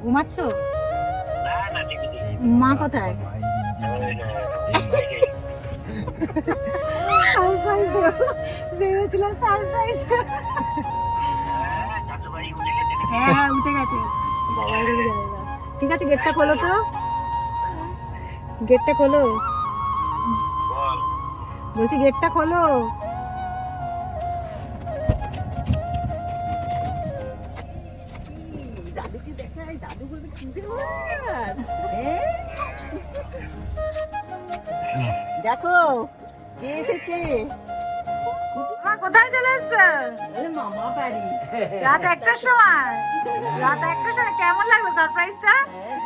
ঘুমাচ্ছ? মা কোথায়? ভেবেছিলাম সারপ্রাইজ হ্যাঁ, হ্যাঁ উঠে ঠিক আছে গেটটা খোলো তো। গেটটা খোলো। বলছি গেটটা খোলো। দেখো কে এসেছে? মা কোথায় চলে এসছে? মামা বাড়ি। রাত একটার সময়? রাত একটার সময়। কেমন লাগল সারপ্রাইজটা হ্যাঁ,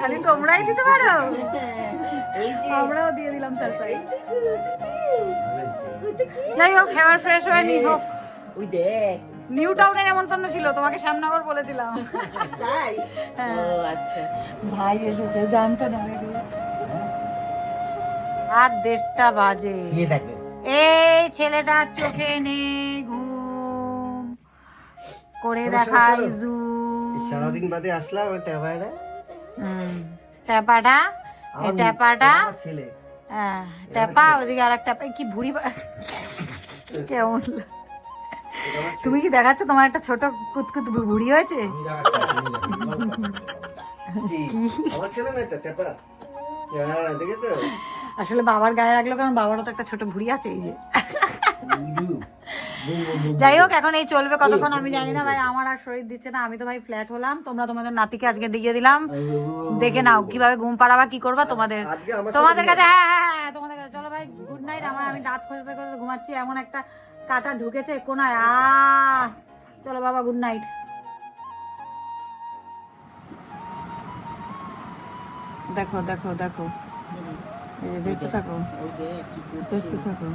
খালি তোমরাই দিতে পারো। হ্যাঁ, এই যে। আমরাও দিয়ে দিলাম সারপ্রাইজ যাই হোক হেয়ার ফ্রেশ হয়ে নি হোক। ওই দেখ নিউ টাউনে নেমন্তন্ন ছিল তোমাকে শ্যামনগর বলেছিলাম। তাই? হ্যাঁ। ও আচ্ছা। ভাই এসেছে জানতো না আর দেড়টা বাজে। এই ছেলেটার চোখে নেই ঘুম। করে দেখাই জু সারাদিন বাদে আসলাম ওই ট্যাবাটা ট্যাপাটা? ট্যাপাটা? ছেলে। হ্যাঁ, ট্যাপা ওদিকে আর একটা কি ভুড়ি বা- কেমন তুমি কি দেখাচ্ছ? তোমার একটা ছোট কুতকুত ভুড়ি হয়েছে? হ্যাঁ আসলে বাবার গায়ে রাখল কারণ বাবারও তো একটা ছোট ভুড়ি আছে এই যে। যাই হোক এখন এই চলবে কতক্ষণ আমি জানি না ভাই আমার আর শরীর দিচ্ছে না। আমি তো ভাই ফ্ল্যাট হলাম তোমরা তোমাদের নাতিকে আজকে দিয়ে দিলাম। দেখে নাও কীভাবে ঘুম পাড়াবা কি করবা তোমাদের তোমাদের কাছে হ্যাঁ হ্যাঁ হ্যাঁ তোমাদের কাছে চলো ভাই গুড নাইট আমার আমি দাঁত খসতে খসতে ঘুমাচ্ছি। এমন একটা কাটা ঢুকেছে কোনায়। আ চলো বাবা গুড নাইট দেখো দেখো দেখো। এই যে দেখতে থাকো। দেখতে থাকো।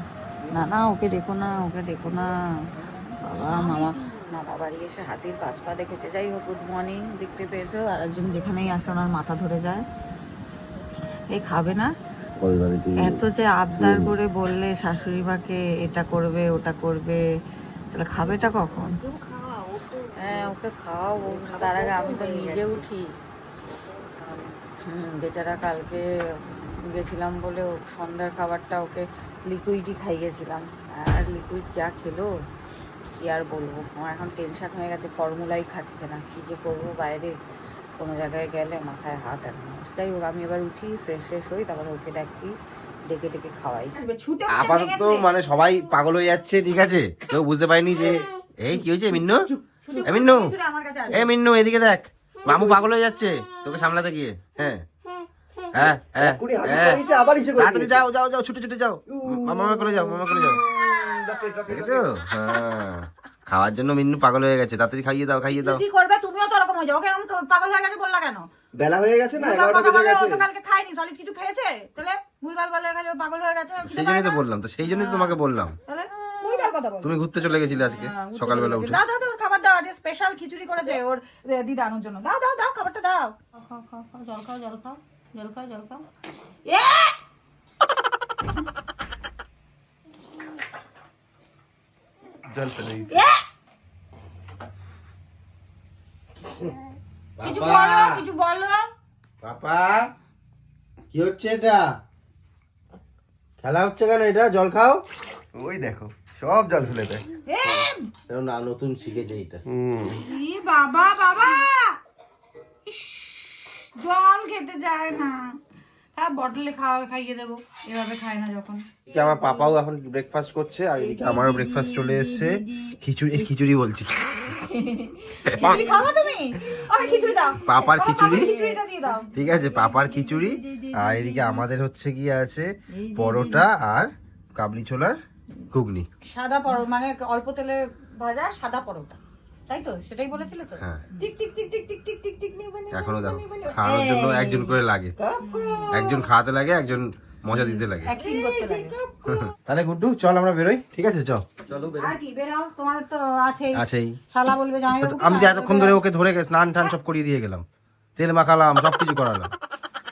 না না, ওকে ডেকো না, ওকে ডেকো না। বাবা, মামা। মামা বাড়ি এসে হাতির পাঁচ পা দেখেছে। যাই হোক গুড মর্নিং দেখতে পেয়েছ। আর একজন যেখানেই আসে ওনার মাথা ধরে যায়। এই খাবে না? এত যে আবদার করে বললে শাশুড়ি মাকে এটা করবে ওটা করবে তাহলে খাবেটা কখন? হ্যাঁ ওকে খাওয়াও ও তার আগে আমি তো নিজে উঠি। বেচারা কালকে গেছিলাম বলে ও সন্ধ্যার খাবারটা ওকে লিকুইডই খাইয়েছিলাম আর লিকুইড যা খেলো কি আর বলব? আমার এখন টেনশন হয়ে গেছে ফর্মুলাই খাচ্ছে না। কি যে করব বাইরে? কোনো জায়গায় গেলে মাথায় হাত এখন। যাই হোক আমি এবার উঠি ফ্রেশ ফ্রেশ হই তারপরে ওকে ডাকি ডেকে ডেকে খাওয়াই। আপাতত মানে সবাই পাগল হয়ে যাচ্ছে ঠিক আছে? কেউ বুঝতে পারেনি যে এই কি হয়েছে মিন্নু? এ মিন্নু? এ মিন্নু এদিকে দেখ মামু পাগল হয়ে যাচ্ছে তোকে সামলাতে গিয়ে হ্যাঁ। হ্যাঁ হ্যাঁ হ্যাঁ। তাড়াতাড়ি যাও যাও যাও ছুটে ছুটে যাও। মামা করে যাও মামা করে যাও। দেখেছ? হ্যাঁ। খাওয়ার জন্য মিন্নু পাগল হয়ে গেছে তাড়াতাড়ি খাইয়ে দাও খাইয়ে দাও। কি করবে তুমিও তো ওরকম হয়ে যাও এরকম পাগল হয়ে গেছে বললা কেন? বেলা হয়ে গেছে না দুর্গার এগারোটা কথা বেজে বলে ও গেছে কালকে খায়নি সলিড কিছু খেয়েছে? তাহলে ভুলভাল বলে গেছে ও পাগল হয়ে গেছে সেই জন্যই তো বললাম তো সেই জন্যই তোমাকে বললাম। তাহলে ভুলভাল কথা বল। তুমি ঘুরতে চলে গেছিলে আজকে সকালবেলা উঠে দাও দাও দাও খাবার দাও আজকে স্পেশাল খিচুড়ি করেছে ওর এ, দিদানুর জন্য। দাও দাও দাও খাবারটা দাও। খাও খাও খাও জল খাও জল খাও জল খাও জল খাও। এ! জল ফেলে দিতে। এ! কিছু বলো কিছু বলো। পাপা কি হচ্ছে এটা? খেলা হচ্ছে কেন এটা? জল খাও। ওই দেখো সব জল ফেলে দেয়। না নতুন শিখেছে এটা। বাবা বাবা! জল খেতে যায় না। হ্যাঁ বটলে খাওয়া খাইয়ে দেবো। এভাবে খায় না যখন। আমার পাপাও এখন ব্রেকফাস্ট করছে আর এদিকে আমারও ব্রেকফাস্ট চলে এসেছে। খিচুড়ি খিচুড়ি বলছি। খিচুড়ি খাব তুমি আমি খিচুড়ি দাও পাপার খিচুড়ি খিচুড়িটা দিয়ে দাও ঠিক আছে পাপার খিচুড়ি আর এদিকে আমাদের হচ্ছে কি আছে পরোটা আর কাবলি ছোলার ঘুগনি সাদা পরোটা মানে অল্প তেলে ভাজা সাদা পরোটা তাই তো সেটাই বলেছিলে তো হ্যাঁ টিক টিক টিক টিক টিক টিক টিক টিক নিয়ে এখনও দেখো খাওয়ানোর জন্য একজন করে লাগে একজন খাওয়াতে লাগে একজন মজা দিতে লাগে। অ্যাক্টিং করতে লাগে। তাহলে গুড্ডু চল আমরা বেরোই। ঠিক আছে চল। আর কি বেরাও তোমাদের তো আছেই। আছেই। শালা বলবে জামাই বাবু আমি তো এতক্ষণ ধরে ওকে ধরে গেছে স্নান টান সব করিয়ে দিয়ে গেলাম। তেল মাখালাম সব কিছু করালাম।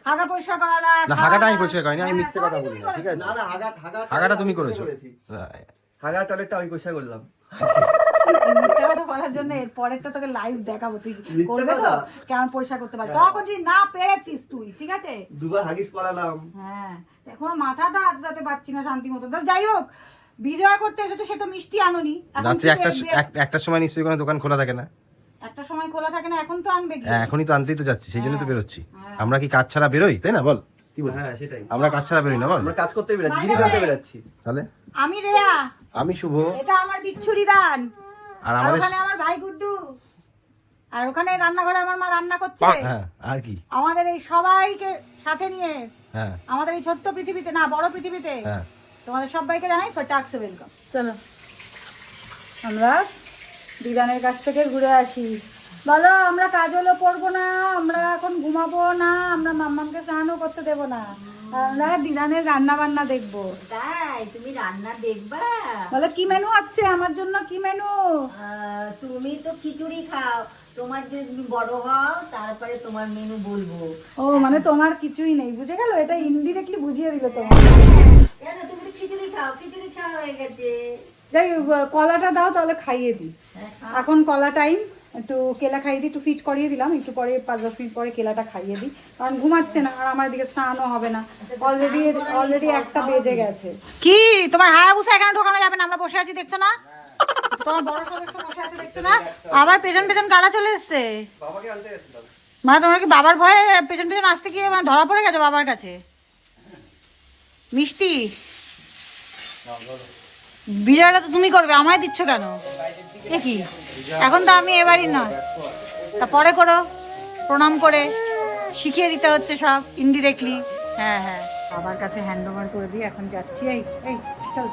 হাগা পরিষ্কার করালা না হাগাটা আমি পরিষ্কার করিনি আমি মিথ্যে কথা বলি ঠিক আছে? না না হাগা হাগা হাগাটা তুমি করেছ। হ্যাঁ। হাগা টয়লেটটা আমি পয়সা করলাম। মিথ্যা কথা বলার জন্য এর পরেরটা তোকে লাইভ দেখাবো তুই করবে তো কেমন পরিষ্কার করতে পারবি। তখন যদি না পেরেছিস তুই ঠিক আছে? দুবার হাগিস হ্যাঁ এখনও মাথাটা আজরাতে পারছি না শান্তি মতো যাই হোক বিজয় করতে এসেছ সে তো মিষ্টি আনোনি। রাত্রি একটা দেখবে? এক- একটার সময় নিশ্চয়ই কোনো দোকান খোলা থাকে না। একটা সময় খোলা থাকে না এখন তো আনবে কি? হ্যাঁ এখনই তো আনতেই তো যাচ্ছি সেই জন্য তো বেরোচ্ছি। আমরা কি কাজ ছাড়া বেরোই? তাই না বল? কি বল হ্যাঁ সেটাই। আমরা কাজ ছাড়া বেরোই না বল? আমরা কাজ করতে বেরোচ্ছি জিনিস আনতে বেরাচ্ছি। তাহলে? আমি রেয়া। আমি শুভ। এটা আমার বিচ্ছুরি দান আর আমাদের ওখানে আমার ভাই গুড্ডু। আর ওখানে রান্নাঘরে আমার মা রান্না করছে। হ্যাঁ আর কি? আমাদের এই সবাইকে সাথে নিয়ে হ্যাঁ। আমাদের এই ছোট্ট পৃথিবীতে না বড় পৃথিবীতে হ্যাঁ। তোমাদের সবাইকে জানাই ফটাক্স ওয়েলকাম চলো। আমরা দিদানের কাছ থেকে ঘুরে আসি। বলো আমরা কাজলও পড়ব না আমরা এখন ঘুমাবো না আমরা মাম্মামকে স্নানও করতে দেবো না। আমরা দিদানের রান্না বান্না দেখব। তাই তুমি রান্না দেখবা? বলো কি মেনু হচ্ছে আমার জন্য? কি মেনু? তুমি তো খিচুড়ি খাও। তোমার যে বড় হও তারপরে তোমার মেনু বলব। ও মানে তোমার কিছুই নেই বুঝে গেল? এটা ইনডিরেক্টলি বুঝিয়ে দিল তোমার কেন? তুমি খিচুড়ি খাও খিচুড়ি খাওয়া হয়ে গেছে। যাই কলাটা দাও তাহলে খাইয়ে দিই। এখন কলা টাইম একটু কেলা খাইয়ে দিই একটু ফিট করিয়ে দিলাম একটু পরে পাঁচ দশ মিনিট পরে কেলাটা খাইয়ে দিই। কারণ ঘুমাচ্ছে না আর আমার দিকে স্নানও হবে না। অলরেডি অলরেডি একটা বেজে গেছে। কি? তোমার হায়াবুসা এখানে ঢোকানো যাবে না? আমরা বসে আছি দেখছ না? তোমার বড় সদস্য বসে আছে দেখছ না? আবার পেছন পেছন কারা চলে এসছে? বাবাকে আনতে গেছিলাম। মানে তোমরা কি বাবার ভয়ে পেছন পেছন আসতে গিয়ে মানে ধরা পড়ে গেছো বাবার কাছে? মিষ্টি? বিজয়টা তো তুমি করবে আমায় দিচ্ছ কেন? এ কি? এখন তো আমি এবারই নয়। তা পরে করো। প্রণাম করে। শিখিয়ে দিতে হচ্ছে সব ইনডিরেক্টলি হ্যাঁ হ্যাঁ। বাবার কাছে হ্যান্ড ওভার করে দিয়ে এখন যাচ্ছি। এই এই চল।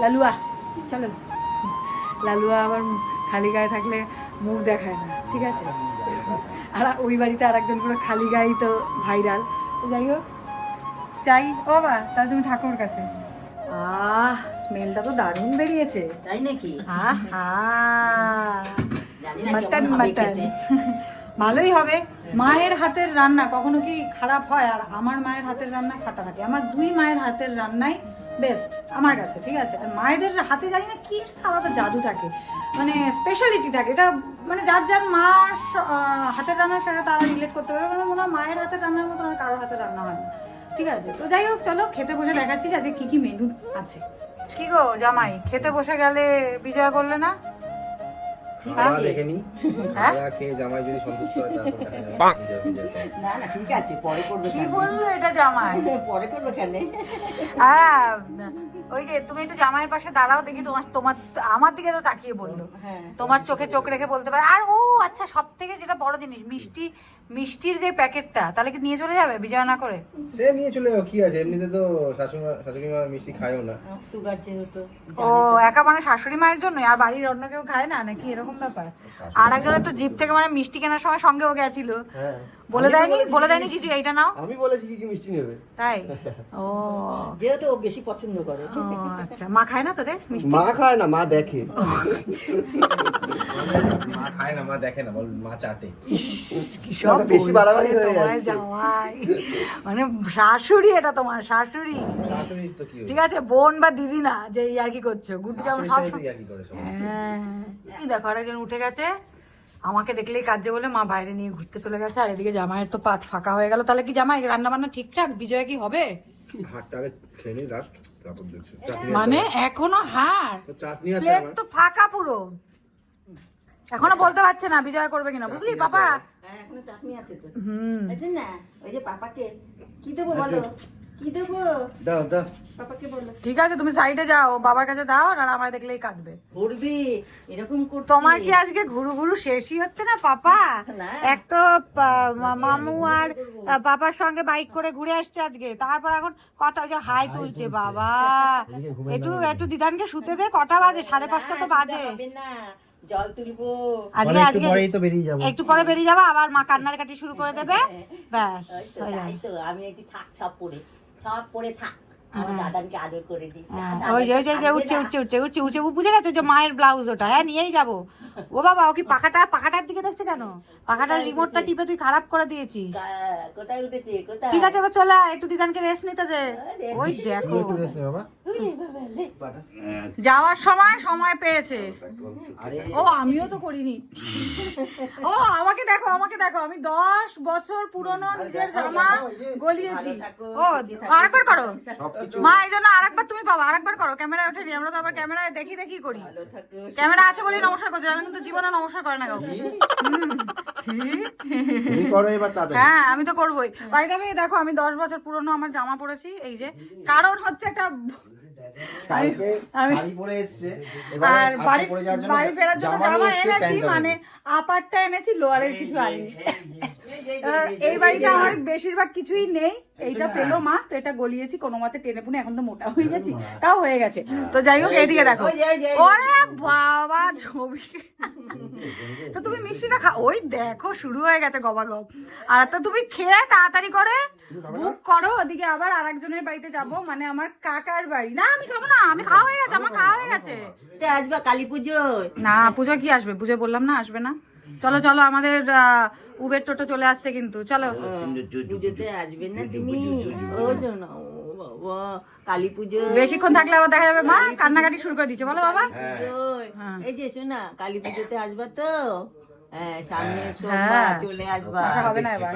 লালুয়া চলো। লালুয়া আবার খালি গায়ে থাকলে মুখ দেখায় না ঠিক আছে? আর ওই বাড়িতে আর একজন পুরো খালি গায়েই তো ভাইরাল তো যাই হোক চাই। ও বাবা তাহলে তুমি থাকো ওর কাছে। আহ স্মেলটা তো দারুণ বেরিয়েছে। তাই নাকি? আহা। মাটন মাটন ভালোই হবে। মায়ের হাতের রান্না কখনো কি খারাপ হয়? আর আমার মায়ের হাতের রান্না ফাটাফাটি। আমার দুই মায়ের হাতের রান্নাই বেস্ট আমার কাছে ঠিক আছে? আর মায়েদের হাতে জানি না কি আলাদা জাদু থাকে। মানে স্পেশালিটি থাকে। এটা মানে যার যার মা হাতের রান্নার সাথে তারা রিলেট করতে পারবে। মানে মনে মায়ের হাতের রান্নার মতো আর কারোর হাতের রান্না হয় না। ঠিক আছে? তো যাই হোক চলো খেতে বসে দেখাচ্ছি যে আজকে কী কি মেনু আছে। কি গো জামাই খেতে বসে গেলে বিজয় করলে না? হ্যাঁ? হয়? তারপর দেখা যাবে। বিজয় বিজয় করে। না না ঠিক আছে পরে করবে কি কেন? বলল এটা জামাই? পরে করবে কেন? আর ওই যে তুমি একটু জামাইয়ের পাশে দাঁড়াও দেখি তোমার তোমার আমার দিকে তো তাকিয়ে বলল। হ্যাঁ। তোমার চোখে চোখ রেখে বলতে পারে। আর ও আচ্ছা সব থেকে যেটা বড় জিনিস মিষ্টি মিষ্টির যে প্যাকেটটা তাহলে কি নিয়ে চলে যাবে বিজয় না করে? সে নিয়ে চলে যাও কি আছে? এমনিতে তো শাশুড়ি শাশুড়ি মা মিষ্টি খায়ও না। সুগার যেহেতু ও একা মানে শাশুড়ি মায়ের জন্য আর বাড়ির অন্য কেউ খায় না? নাকি এরকম ব্যাপার? আর একজনের তো জিপ থেকে মানে মিষ্টি কেনার সময় সঙ্গেও গেছিল। হ্যাঁ। বলে দেয়নি? বলে দেয়নি কিছু? এইটা নাও। আমি বলেছি কি কি মিষ্টি নেবে। তাই? ও। যেহেতু ও বেশি পছন্দ করে। ও আচ্ছা। মা খায় না তোদের? মিষ্টি? মা খায় না মা দেখে। মা খায় না মা দেখে না বল মা চাটে। সব বেশি বাড়াবাড়ি হয়ে যাচ্ছে। জামাই। মানে শাশুড়ি এটা তোমার শাশুড়ি। শাশুড়ি তো কি ঠিক আছে বোন বা দিদি না যে কি করছ গুড যেমন সব হ্যাঁ। দেখো আরেকজন উঠে গেছে। আমাকে দেখলেই কাজে বলে মা বাইরে নিয়ে ঘুরতে চলে গেছে আর এদিকে জামাইয়ের তো পাত ফাঁকা হয়ে গেল। তাহলে কি জামাই রান্না বান্না ঠিকঠাক? বিজয় কি হবে? মানে এখনও হার তো চাটনি আছে প্লেট তো ফাঁকা পুরো। এখনও বলতে পারছে না বিজয় করবে কিনা। বুঝলি পাপা? হ্যাঁ এখনও চাটনি আছে তো। হুম। আছে না ওই যে পাপাকে কি দেবো বলো? কি দেবো? দাও দাও। পাপাকে বলো। ঠিক আছে তুমি সাইডে যাও বাবার কাছে দাও আর আমায় দেখলেই কাঁদবে। ঘুরবি এরকম করছিস। তোমার কি আজকে ঘুরু ঘুরু শেষই হচ্ছে না পাপা? এক তো মামু আর পাপার সঙ্গে বাইক করে ঘুরে আসছে আজকে। তারপর এখন কটা যে হাই তুলছে বাবা। একটু একটু দিদানকে শুতে দে কটা বাজে? সাড়ে পাঁচটা তো বাজে। না। জল তুলবো। আজকে আজকে তো বেরিয়ে যাব। একটু পরে বেরিয়ে যাব আবার মা কান্নার কাটি শুরু করে দেবে। ব্যাস তো, হয়ে তো আমি এই থাক সব পরে সব পরে থাক। দাদানকে আদর করে দিই। হ্যাঁ, ওই যে উঠছে উঠছে উঠছে উঠছে উঠছে। বুঝে গেছো যে মায়ের ব্লাউজ ওটা। হ্যাঁ নিয়েই যাব। ও বাবা ও কি পাখাটা পাখাটার দিকে দেখছে কেন? পাখাটার রিমোটটা টিপে তুই খারাপ করে দিয়েছিস। কোথায় উঠেছে? কোথায়? ঠিক আছে এবার চলে আয়, একটু দিদানকে রেস্ট নিতে দে। ওই দেখো। একটু রেস্ট নে বাবা। যাওয়ার সময় সময় পেয়েছে। ও আমিও তো করিনি। ও আমাকে দেখো আমাকে দেখো আমি দশ বছর পুরনো নিজের জামা গলিয়েছি। ও আরেকবার করো। মা এই জন্য আরেকবার তুমি পাবো আরেকবার করো ক্যামেরায় ওঠেনি আমরা তো আবার ক্যামেরায় দেখি দেখি করি। ক্যামেরা আছে বলেই নমস্কার করছে কিন্তু জীবনে নমস্কার করে না কাউকে। তুমি করো এবার তাড়াতাড়ি হ্যাঁ আমি তো করবোই। বাড়িতে আমি দেখো আমি দশ বছর পুরনো আমার জামা পরেছি এই যে। কারণ হচ্ছে একটা আর বাড়ি ফেরার জন্য জামা এনেছি মানে আপারটা এনেছি লোয়ারের কিছু আনি। এই বাড়িতে আমার বেশিরভাগ কিছুই নেই। এইটা পেল মা তো এটা গলিয়েছি কোনো মতে টেনে পুনে এখন তো মোটা হয়ে গেছি তাও হয়ে গেছে। তো যাই হোক এইদিকে দেখো। ওরে বাবা ছবি। তো তুমি মিষ্টিটা খা ওই দেখো শুরু হয়ে গেছে গবাগব। আর তো তুমি খেয়ে তাড়াতাড়ি করে বুক করো ওদিকে আবার আরেকজনের বাড়িতে যাব মানে আমার কাকার বাড়ি। না আমি খাব না আমি খাওয়া হয়ে গেছে আমার খাওয়া হয়ে গেছে। তে আসবা কালী পুজোয়? না পুজো কি আসবে? পুজো বললাম না আসবে না। চলো চলো আমাদের আহ, উবের টোটো চলে আসছে কিন্তু চলো। পুজোতে আসবে না তুমি? ও শোনো কালী পুজো। বেশিক্ষণ থাকলে আবার দেখা যাবে মা কান্নাকাটি শুরু করে দিচ্ছে বলো বাবা। হ্যাঁ। এই যে শোনা কালী পুজোতে আসবা তো? হ্যাঁ সামনের হ্যাঁ। সোমবার চলে আসবা। হবে না এবার।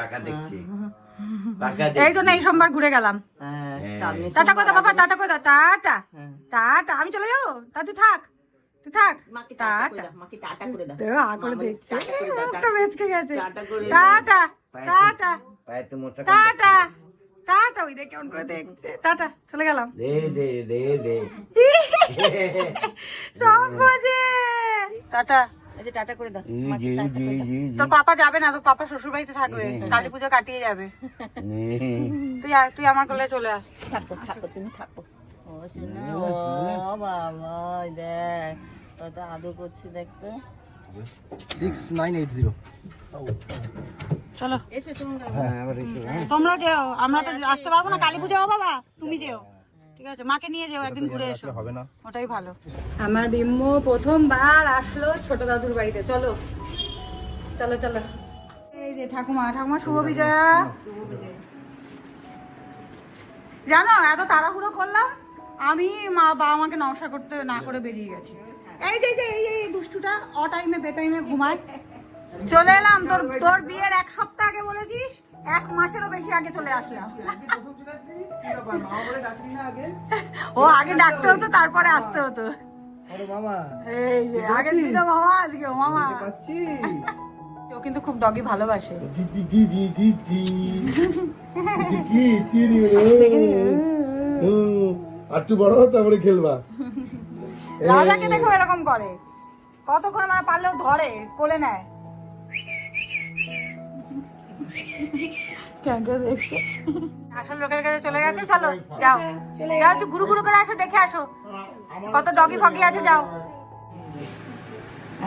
এই জন্য এই সোমবার ঘুরে গেলাম। হ্যাঁ সামনের টাটা বাবা? টাটা কোথা টাটা। হ্যাঁ। টাটা আমি চলে যাব? তা তুই থাক। থাক। টাটা। করে টাটা দাও মাকে টাটা করে দাও। দেখো আ করে মামা, দেখছে টাটা করে দাও, মুখটা বেচকে গেছে। Tata tata tata. পায়ের তো মোটা টাটা। টাটা ওই দেখে করে দেখছে। টাটা চলে গেলাম। দে দে দে দে। টাটা। টাটা করে দাও জি জি জি জি। তোর পাপা যাবে না তোর পাপা শ্বশুর বাড়িতে থাকবে কালী পুজো কাটিয়ে যাবে। তুই তুই আমার কোলে চলে থাকো থাকো তুমি থাকো। শোনো ও বাবা দেখ কত আদর করছে দেখতো। Six nine eight zero. চলো। তোমরা তোমরা যেও আমরা তো আসতে পারব না কালী পুজো বাবা তুমি যেও। ঠিক আছে মাকে নিয়ে যেও একদিন ঘুরে এসো। হবে না। ওটাই ভালো। আমার বিম্ম প্রথমবার আসলো ছোট দাদুর বাড়িতে চলো। চলো চলো। এই যে ঠাকুমা ঠাকুমা শুভ বিজয়া। জানো এত তাড়াহুড়ো করলাম? আমি মা বাবা মাকে নমস্কার করতে না করে বেরিয়ে গেছি। এই যে এই যে এই এই দুষ্টুটা অ টাইমে বে টাইমে ঘুমায়। চলে এলাম তোর তোর বিয়ের এক সপ্তাহ আগে বলেছিস এক মাসেরও বেশি আগে চলে আসলাম। ও আগে ডাকতে হতো তারপরে আসতে হতো। আরে মামা এই যে আগের দিন মামা আজকে মামা। পাচ্ছি ও কিন্তু খুব ডগি ভালোবাসে। একটু বড় হো তারপরে খেলবা। রাজাকে দেখো এরকম করে। কতক্ষণ মানে পারলেও ধরে, কোলে নেয়। যাও। যাও, একটু করে আসো, দেখে আসো। কত ডগি ফগি আছে, যাও।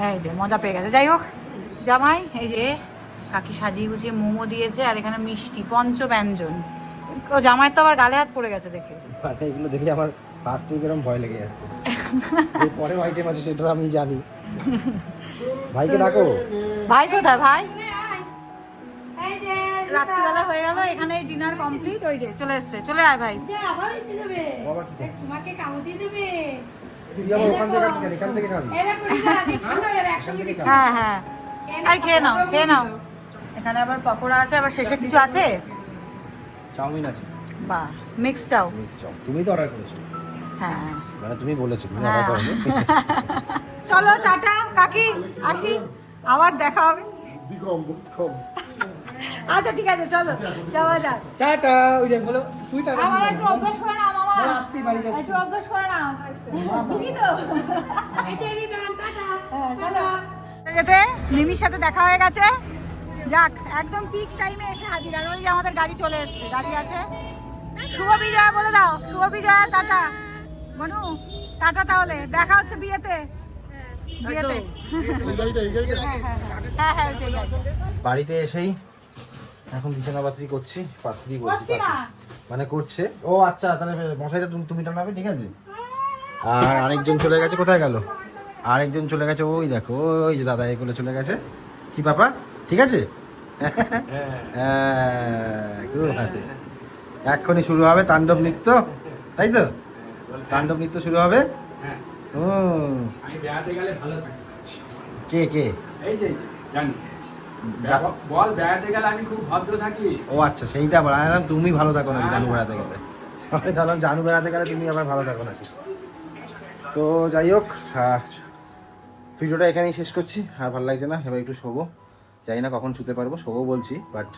এই যে, মজা পেয়ে গেছে। যাই হোক, জামাই, এই যে, কাকি সাজিয়ে গুছিয়ে মোমো দিয়েছে, আর এখানে মিষ্টি পঞ্চ ব্যঞ্জন ও জামাইয়ের তো আবার গালে হাত পড়ে গেছে দেখে। মানে এগুলো দেখে আমার ফার্স্ট উইক এরকম ভয় লেগে যাচ্ছে। পরে আইটেম আছে সেটা তো আমি জানি। ভাইকে ডাকো। ভাই কোথায় ভাই? রাত্রিবেলা হয়ে গেল এখানে ডিনার কমপ্লিট ওই যে চলে এসছে চলে আয় ভাই। আবার হ্যাঁ হ্যাঁ খেয়ে নাও খেয়ে নাও। এখানে আবার পকোড়া আছে আবার শেষে কিছু আছে? চাউমিন আছে। বাহ মিক্স চাও মিক্স চাউ। তুমি তো অর্ডার করেছ। হ্যাঁ। মানে তুমি বলেছ তুমি হ্যাঁ। অর্ডার করো চলো টাটা কাকি আসি। আবার দেখা হবে। আচ্ছা ঠিক আছে চলো যাওয়া যাক। টাটা ওই যে বলো তুই টাটা আমার একটু অভ্যাস করে নাও মামা। আসছি বাড়ি যাচ্ছি। একটু অভ্যাস করে নাও। বুঝি তো? হ্যাঁ, চলো। যেতে মিমির সাথে দেখা হয়ে গেছে। যাক একদম পিক টাইমে এসে হাজির। আর ওই যে আমাদের গাড়ি চলে এসছে গাড়ি আছে। শুভ বিজয়া বলে দাও শুভ বিজয়া টাটা। বনু টাটা তাহলে দেখা হচ্ছে বিয়েতে। বিয়েতে। হ্যাঁ হ্যাঁ বাড়িতে এসেই এখন বিছানা পাত্রি করছি পাত্রি। বলছি মানে করছে। ও আচ্ছা তাহলে মশাইটা তুমি তুমি টানাবে ঠিক আছে? আর আরেকজন চলে গেছে কোথায় গেল? আরেকজন চলে গেছে ওই দেখো ওই যে দাদা এগুলো চলে গেছে। কি পাপা? ঠিক আছে? হ্যাঁ, খুব হাসি। এক্ষুনি শুরু হবে তাণ্ডব নৃত্য তাই তো? তাণ্ডব নৃত্য শুরু হবে? হুম। কে কে? এই যে জানি। বল বেড়াতে গেলে আমি খুব ভদ্র থাকি। ও আচ্ছা সেইটা বলা আমি ভাবলাম তুমি ভালো থাকো না জানু বেড়াতে গেলে। আমি ভাবলাম জানু বেড়াতে গেলে তুমি আবার ভালো থাকো নাকি? তো যাই হোক হ্যাঁ ভিডিওটা এখানেই শেষ করছি। আর ভালো লাগছে না এবার একটু শোবো। জানি না কখন শুতে পারব শোবো বলছি বাট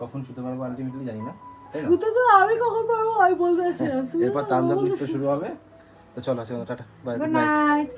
কখন শুতে পারব আলটিমেটলি জানি না শুতে তো আমি কখন পারব? আমি বলতে এরপর তাণ্ডব নৃত্য শুরু হবে। তো চলো চলো টাটা বাই নাইট